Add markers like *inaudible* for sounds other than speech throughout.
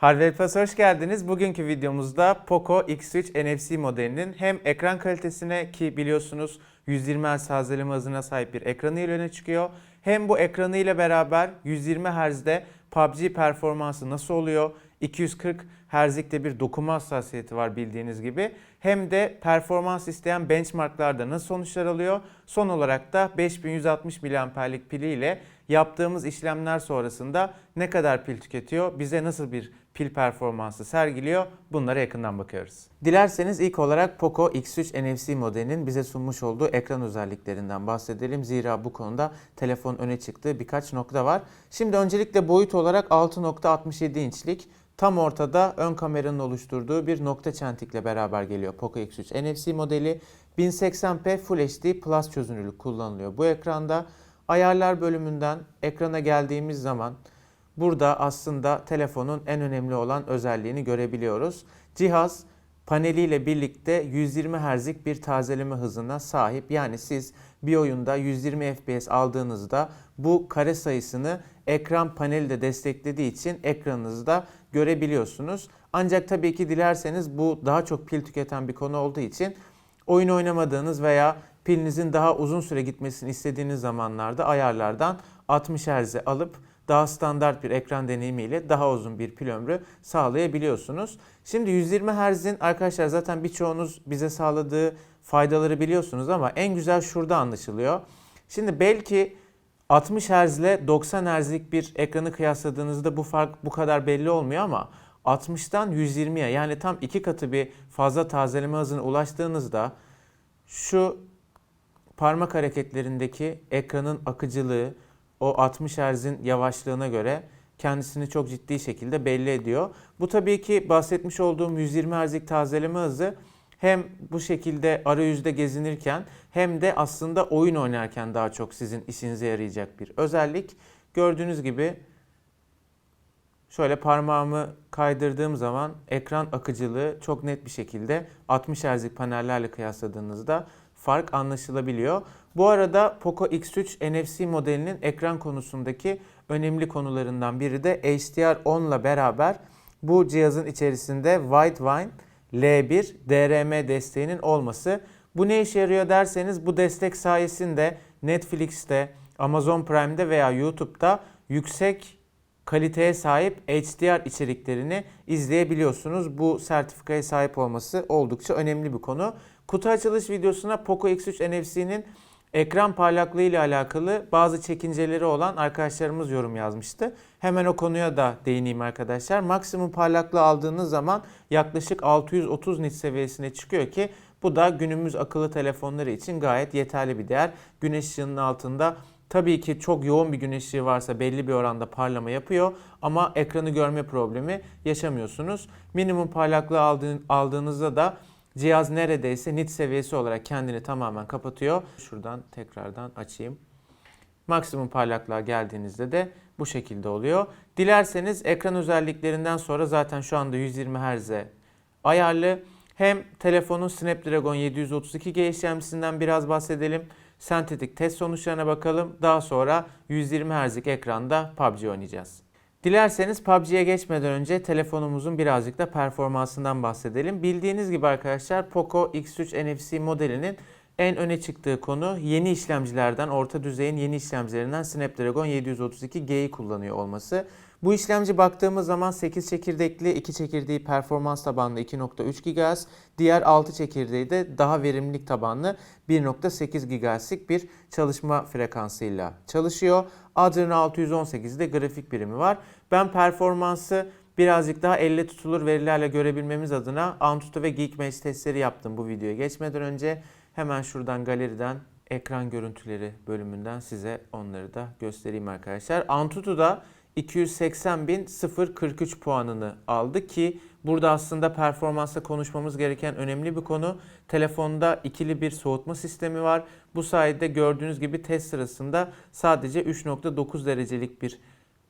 Hardware Plus hoş geldiniz. Bugünkü videomuzda Poco X3 NFC modelinin hem ekran kalitesine ki biliyorsunuz 120 Hz tazeleme hızına sahip bir ekranı ile öne çıkıyor. Hem bu ekranı ile beraber 120 Hz'de PUBG performansı nasıl oluyor? 240 Hz'likte bir dokunma hassasiyeti var bildiğiniz gibi. Hem de performans isteyen benchmarklarda nasıl sonuçlar alıyor? Son olarak da 5160 mAh'lik piliyle yaptığımız işlemler sonrasında ne kadar pil tüketiyor? Bize nasıl bir pil performansı sergiliyor? Bunlara yakından bakıyoruz. Dilerseniz ilk olarak Poco X3 NFC modelinin bize sunmuş olduğu ekran özelliklerinden bahsedelim. Zira bu konuda telefon öne çıktığı birkaç nokta var. Şimdi öncelikle boyut olarak 6.67 inçlik Tam ortada ön kameranın oluşturduğu bir nokta çentikle beraber geliyor Poco X3 NFC modeli. 1080p Full HD Plus çözünürlük kullanılıyor bu ekranda. Ayarlar bölümünden ekrana geldiğimiz zaman burada aslında telefonun en önemli olan özelliğini görebiliyoruz. Cihaz paneliyle birlikte 120 Hz'lik bir tazeleme hızına sahip. Yani siz bir oyunda 120 FPS aldığınızda bu kare sayısını ekran paneli de desteklediği için ekranınızda görebiliyorsunuz. Ancak tabii ki dilerseniz bu daha çok pil tüketen bir konu olduğu için oyun oynamadığınız veya pilinizin daha uzun süre gitmesini istediğiniz zamanlarda ayarlardan 60 Hz'e alıp daha standart bir ekran deneyimiyle daha uzun bir pil ömrü sağlayabiliyorsunuz. Şimdi 120 Hz'in arkadaşlar zaten birçoğunuz bize sağladığı faydaları biliyorsunuz ama en güzel şurada anlaşılıyor. Şimdi belki 60 Hz ile 90 Hz'lik bir ekranı kıyasladığınızda bu fark bu kadar belli olmuyor ama 60'tan 120'ye yani tam iki katı bir fazla tazeleme hızına ulaştığınızda şu parmak hareketlerindeki ekranın akıcılığı o 60 Hz'in yavaşlığına göre kendisini çok ciddi şekilde belli ediyor. Bu tabii ki bahsetmiş olduğum 120 Hz'lik tazeleme hızı hem bu şekilde arayüzde gezinirken hem de aslında oyun oynarken daha çok sizin işinize yarayacak bir özellik. Gördüğünüz gibi şöyle parmağımı kaydırdığım zaman ekran akıcılığı çok net bir şekilde 60 Hz'lik panellerle kıyasladığınızda fark anlaşılabiliyor. Bu arada Poco X3 NFC modelinin ekran konusundaki önemli konularından biri de HDR10 ile beraber bu cihazın içerisinde Widevine L1 DRM desteğinin olması. Bu ne işe yarıyor derseniz bu destek sayesinde Netflix'te, Amazon Prime'de veya YouTube'da yüksek kaliteye sahip HDR içeriklerini izleyebiliyorsunuz. Bu sertifikaya sahip olması oldukça önemli bir konu. Kutu açılış videosuna Poco X3 NFC'nin ekran parlaklığı ile alakalı bazı çekinceleri olan arkadaşlarımız yorum yazmıştı. Hemen o konuya da değineyim arkadaşlar. Maksimum parlaklığı aldığınız zaman yaklaşık 630 nit seviyesine çıkıyor ki bu da günümüz akıllı telefonları için gayet yeterli bir değer. Güneş ışığının altında Tabii ki çok yoğun bir güneş ışığı varsa belli bir oranda parlama yapıyor ama ekranı görme problemi yaşamıyorsunuz. Minimum parlaklığı aldığınızda da cihaz neredeyse nit seviyesi olarak kendini tamamen kapatıyor. Şuradan tekrardan açayım. Maksimum parlaklığa geldiğinizde de bu şekilde oluyor. Dilerseniz ekran özelliklerinden sonra zaten şu anda 120 Hz'e ayarlı. Hem telefonun Snapdragon 732G işlemcisinden biraz bahsedelim. Sentetik test sonuçlarına bakalım. Daha sonra 120 Hz'lik ekranda PUBG oynayacağız. Dilerseniz PUBG'ye geçmeden önce telefonumuzun birazcık da performansından bahsedelim. Bildiğiniz gibi arkadaşlar Poco X3 NFC modelinin en öne çıktığı konu yeni işlemcilerden, orta düzeyin yeni işlemcilerinden Snapdragon 732G'yi kullanıyor olması. Bu işlemci baktığımız zaman 8 çekirdekli, 2 çekirdeği performans tabanlı 2.3 GHz, diğer 6 çekirdeği de daha verimlilik tabanlı 1.8 GHz'lik bir çalışma frekansıyla çalışıyor. Adreno 618'de grafik birimi var. Ben performansı birazcık daha elle tutulur verilerle görebilmemiz adına Antutu ve Geekbench testleri yaptım bu videoya geçmeden önce. Hemen şuradan galeriden ekran görüntüleri bölümünden size onları da göstereyim arkadaşlar. Antutu'da 280.043 puanını aldı ki burada aslında performansla konuşmamız gereken önemli bir konu. Telefonda ikili bir soğutma sistemi var. Bu sayede gördüğünüz gibi test sırasında sadece 3.9 derecelik bir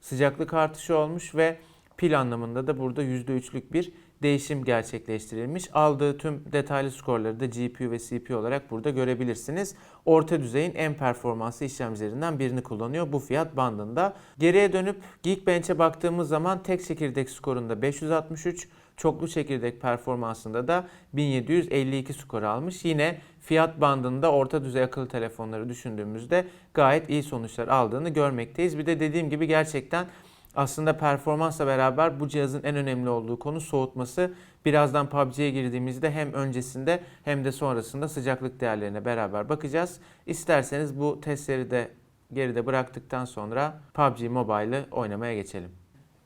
sıcaklık artışı olmuş ve pil anlamında da burada %3'lük bir değişim gerçekleştirilmiş. Aldığı tüm detaylı skorları da GPU ve CPU olarak burada görebilirsiniz. Orta düzeyin en performanslı işlemcilerinden birini kullanıyor bu fiyat bandında. Geriye dönüp Geekbench'e baktığımız zaman tek çekirdek skorunda 563, çoklu çekirdek performansında da 1752 skor almış. Yine fiyat bandında orta düzey akıllı telefonları düşündüğümüzde gayet iyi sonuçlar aldığını görmekteyiz. Bir de dediğim gibi gerçekten aslında performansla beraber bu cihazın en önemli olduğu konu soğutması. Birazdan PUBG'ye girdiğimizde hem öncesinde hem de sonrasında sıcaklık değerlerine beraber bakacağız. İsterseniz bu testleri de geride bıraktıktan sonra PUBG Mobile'ı oynamaya geçelim.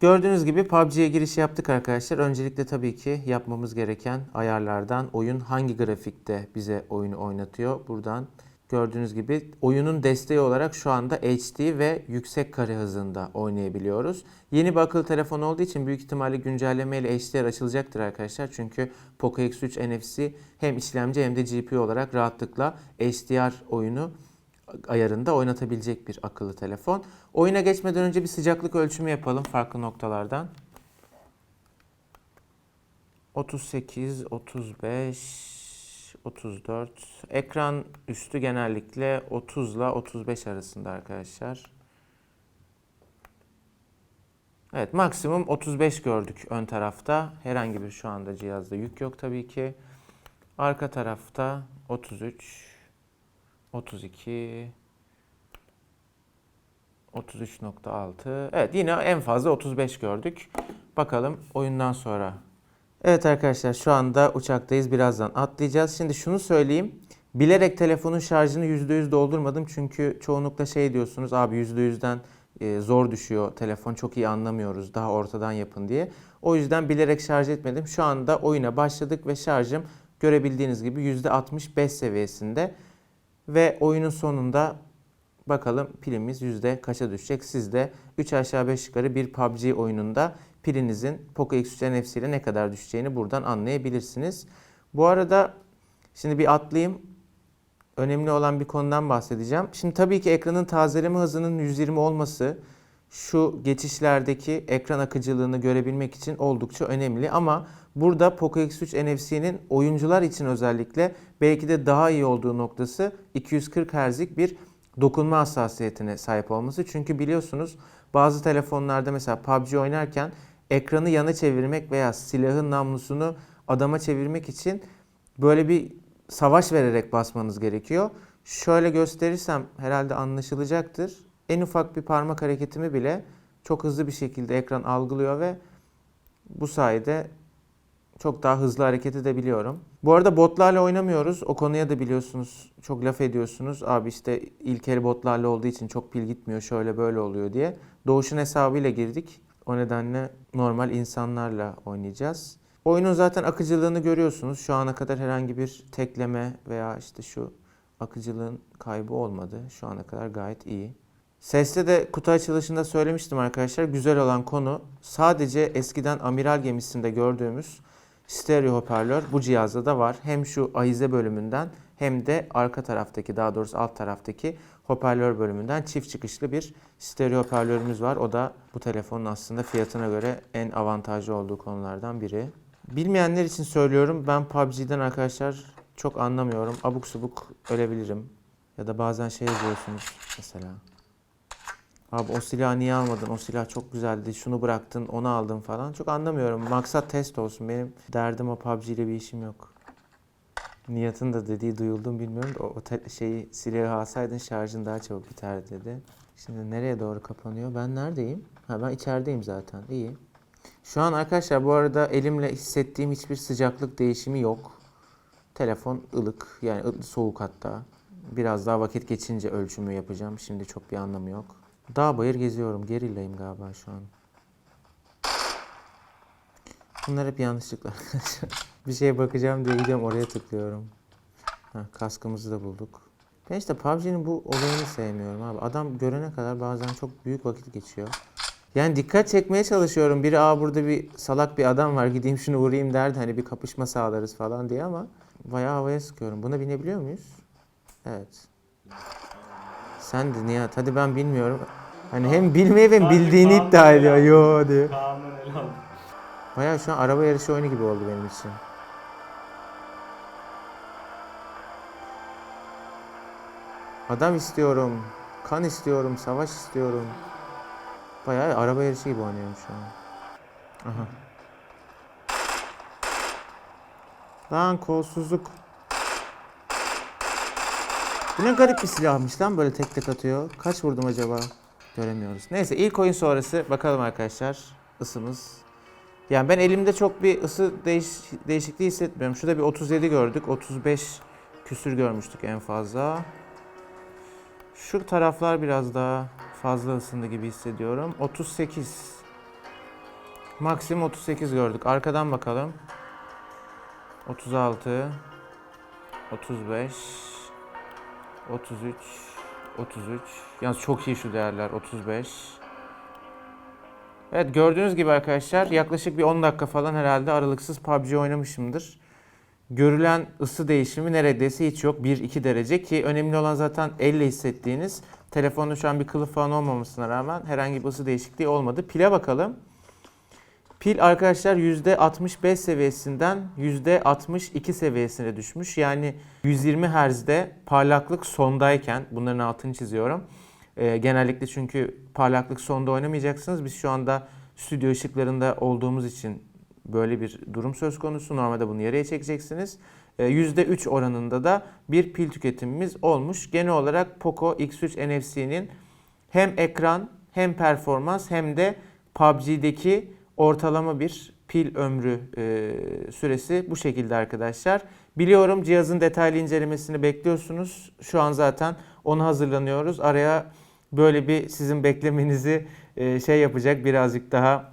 Gördüğünüz gibi PUBG'ye giriş yaptık arkadaşlar. Öncelikle tabii ki yapmamız gereken ayarlardan oyun hangi grafikte bize oyunu oynatıyor. Buradan gördüğünüz gibi oyunun desteği olarak şu anda HD ve yüksek kare hızında oynayabiliyoruz. Yeni bir akıllı telefon olduğu için büyük ihtimalle güncelleme ile HDR açılacaktır arkadaşlar. Çünkü Poco X3 NFC hem işlemci hem de GPU olarak rahatlıkla HDR oyunu ayarında oynatabilecek bir akıllı telefon. Oyuna geçmeden önce bir sıcaklık ölçümü yapalım farklı noktalardan. 38, 35, 34. Ekran üstü genellikle 30 ile 35 arasında arkadaşlar. Evet maksimum 35 gördük ön tarafta. Herhangi bir şu anda cihazda yük yok tabii ki. Arka tarafta 33, 32, 33.6. Evet yine en fazla 35 gördük. Bakalım oyundan sonra. Evet arkadaşlar şu anda uçaktayız. Birazdan atlayacağız. Şimdi şunu söyleyeyim. Bilerek telefonun şarjını %100 doldurmadım. Çünkü çoğunlukla şey diyorsunuz abi %100'den e, zor düşüyor telefon çok iyi anlamıyoruz daha ortadan yapın diye. O yüzden bilerek şarj etmedim. Şu anda oyuna başladık ve şarjım görebildiğiniz gibi %65 seviyesinde. Ve oyunun sonunda bakalım pilimiz yüzde kaça düşecek. Siz de 3 aşağı 5 yukarı bir PUBG oyununda pilinizin Poco X3 NFC ile ne kadar düşeceğini buradan anlayabilirsiniz. Bu arada şimdi bir atlayayım. Önemli olan bir konudan bahsedeceğim. Şimdi tabii ki ekranın tazeleme hızının 120 olması şu geçişlerdeki ekran akıcılığını görebilmek için oldukça önemli ama burada Poco X3 NFC'nin oyuncular için özellikle belki de daha iyi olduğu noktası 240 Hz'lik bir dokunma hassasiyetine sahip olması. Çünkü biliyorsunuz bazı telefonlarda mesela PUBG oynarken ekranı yana çevirmek veya silahın namlusunu adama çevirmek için böyle bir savaş vererek basmanız gerekiyor. Şöyle gösterirsem herhalde anlaşılacaktır. En ufak bir parmak hareketimi bile çok hızlı bir şekilde ekran algılıyor ve bu sayede çok daha hızlı hareket edebiliyorum. Bu arada botlarla oynamıyoruz. O konuya da biliyorsunuz çok laf ediyorsunuz. Abi işte ilkel botlarla olduğu için çok pil gitmiyor şöyle böyle oluyor diye. Doğuş'un hesabıyla girdik. O nedenle normal insanlarla oynayacağız. Oyunun zaten akıcılığını görüyorsunuz. Şu ana kadar herhangi bir tekleme veya işte şu akıcılığın kaybı olmadı. Şu ana kadar gayet iyi. Seste de kutu açılışında söylemiştim arkadaşlar. Güzel olan konu sadece eskiden amiral gemisinde gördüğümüz stereo hoparlör bu cihazda da var. Hem şu ahize bölümünden hem de arka taraftaki daha doğrusu alt taraftaki hoparlör bölümünden çift çıkışlı bir stereo hoparlörümüz var. O da bu telefonun aslında fiyatına göre en avantajlı olduğu konulardan biri. Bilmeyenler için söylüyorum ben PUBG'den arkadaşlar çok anlamıyorum. Abuk subuk ölebilirim. Ya da bazen şey yazıyorsunuz mesela. Abi o silahı niye almadın? O silah çok güzeldi. Şunu bıraktın, onu aldın falan. Çok anlamıyorum. Maksat test olsun. Benim derdim o PUBG ile bir işim yok. Nihat'ın da dediği duyuldu bilmiyorum da o, o şeyi silahı alsaydın şarjın daha çabuk biter dedi. Şimdi nereye doğru kapanıyor? Ben neredeyim? Ha ben içerideyim zaten. İyi. Şu an arkadaşlar bu arada elimle hissettiğim hiçbir sıcaklık değişimi yok. Telefon ılık yani soğuk hatta. Biraz daha vakit geçince ölçümü yapacağım. Şimdi çok bir anlamı yok. Dağ bayır geziyorum. Gerillayım galiba şu an. Bunlar hep yanlışlıkla arkadaşlar. *laughs* bir şeye bakacağım diye gidiyorum oraya tıklıyorum. Heh, kaskımızı da bulduk. Ben işte PUBG'nin bu olayını sevmiyorum abi. Adam görene kadar bazen çok büyük vakit geçiyor. Yani dikkat çekmeye çalışıyorum. Biri aa burada bir salak bir adam var gideyim şunu vurayım derdi. Hani bir kapışma sağlarız falan diye ama bayağı havaya sıkıyorum. Buna binebiliyor muyuz? Evet. Sen de Nihat hadi ben bilmiyorum. Hani hem bilmeyi hem bildiğini iddia ediyor. Yo diyor. Bayağı şu an araba yarışı oyunu gibi oldu benim için. Adam istiyorum, kan istiyorum, savaş istiyorum. Bayağı araba yarışı gibi oynuyorum şu an. Aha. Lan kolsuzluk. Bu ne garip bir silahmış lan böyle tek tek atıyor. Kaç vurdum acaba? Göremiyoruz. Neyse ilk oyun sonrası bakalım arkadaşlar ısımız. Yani ben elimde çok bir ısı değiş, değişikliği hissetmiyorum. Şurada bir 37 gördük. 35 küsür görmüştük en fazla. Şu taraflar biraz daha fazla ısındı gibi hissediyorum. 38. Maksimum 38 gördük. Arkadan bakalım. 36. 35. 33. 33. Yalnız çok iyi şu değerler. 35. Evet gördüğünüz gibi arkadaşlar yaklaşık bir 10 dakika falan herhalde aralıksız PUBG oynamışımdır. Görülen ısı değişimi neredeyse hiç yok. 1-2 derece ki önemli olan zaten elle hissettiğiniz. Telefonda şu an bir kılıf falan olmamasına rağmen herhangi bir ısı değişikliği olmadı. Pile bakalım. Pil arkadaşlar %65 seviyesinden %62 seviyesine düşmüş. Yani 120 Hz'de parlaklık sondayken bunların altını çiziyorum. Ee, genellikle çünkü parlaklık sonda oynamayacaksınız. Biz şu anda stüdyo ışıklarında olduğumuz için böyle bir durum söz konusu. Normalde bunu yarıya çekeceksiniz. Ee, %3 oranında da bir pil tüketimimiz olmuş. Genel olarak Poco X3 NFC'nin hem ekran hem performans hem de PUBG'deki ortalama bir pil ömrü e, süresi bu şekilde arkadaşlar. Biliyorum cihazın detaylı incelemesini bekliyorsunuz. Şu an zaten onu hazırlanıyoruz. Araya böyle bir sizin beklemenizi e, şey yapacak birazcık daha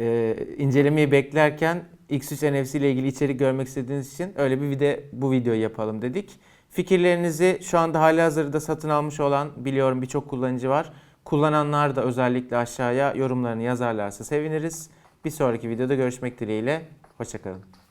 e, incelemeyi beklerken X3 NFC ile ilgili içerik görmek istediğiniz için öyle bir video bu videoyu yapalım dedik. Fikirlerinizi şu anda hali hazırda satın almış olan biliyorum birçok kullanıcı var. Kullananlar da özellikle aşağıya yorumlarını yazarlarsa seviniriz. Bir sonraki videoda görüşmek dileğiyle. Hoşçakalın.